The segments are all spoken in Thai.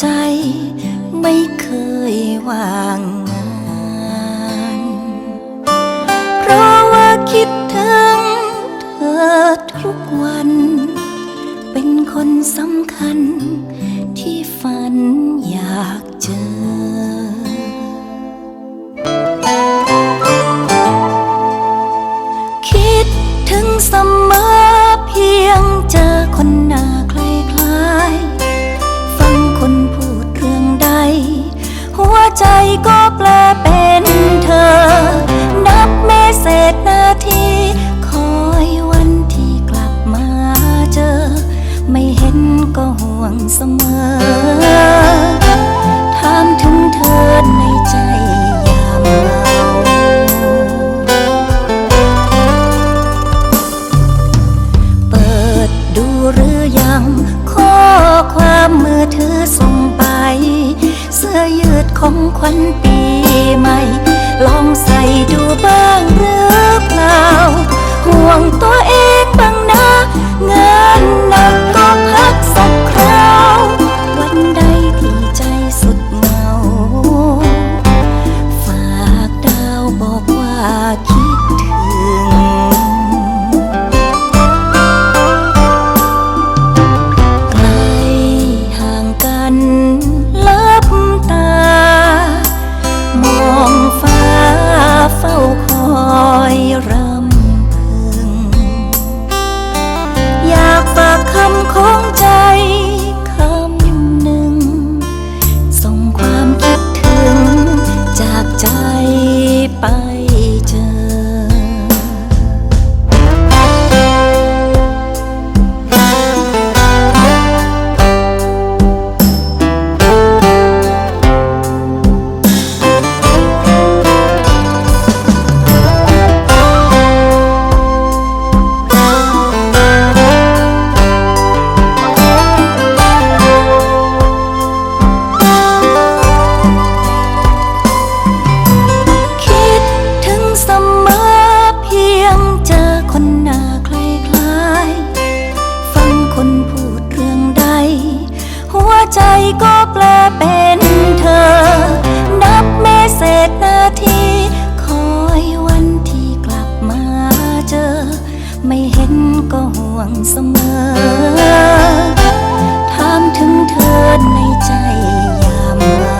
ใจไม่เคยวางงานเพราะว่าคิดถึงเธอทุกวัน เป็นคนสำคัญ Blah. ขวัญปีใหม่ ลองใส่ดูบ้างหรือเปล่า ห่วงตัวเองบ้างนะเงาน เสมอ ถามถึงเธอในใจยามเรา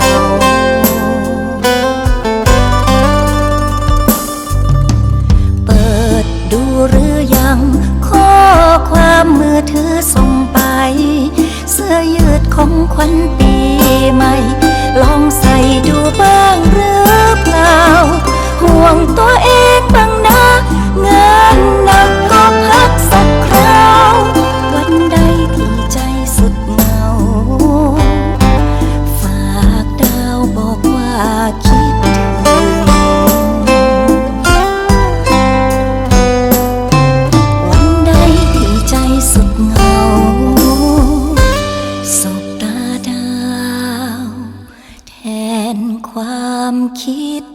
เปิดดูหรือยัง ข้อความมือถือส่งไป เสื้อยืดของขวัญปีใหม่ ลองใส่ดูบ้างหรือเปล่า ห่วงตัวเอง ความคิด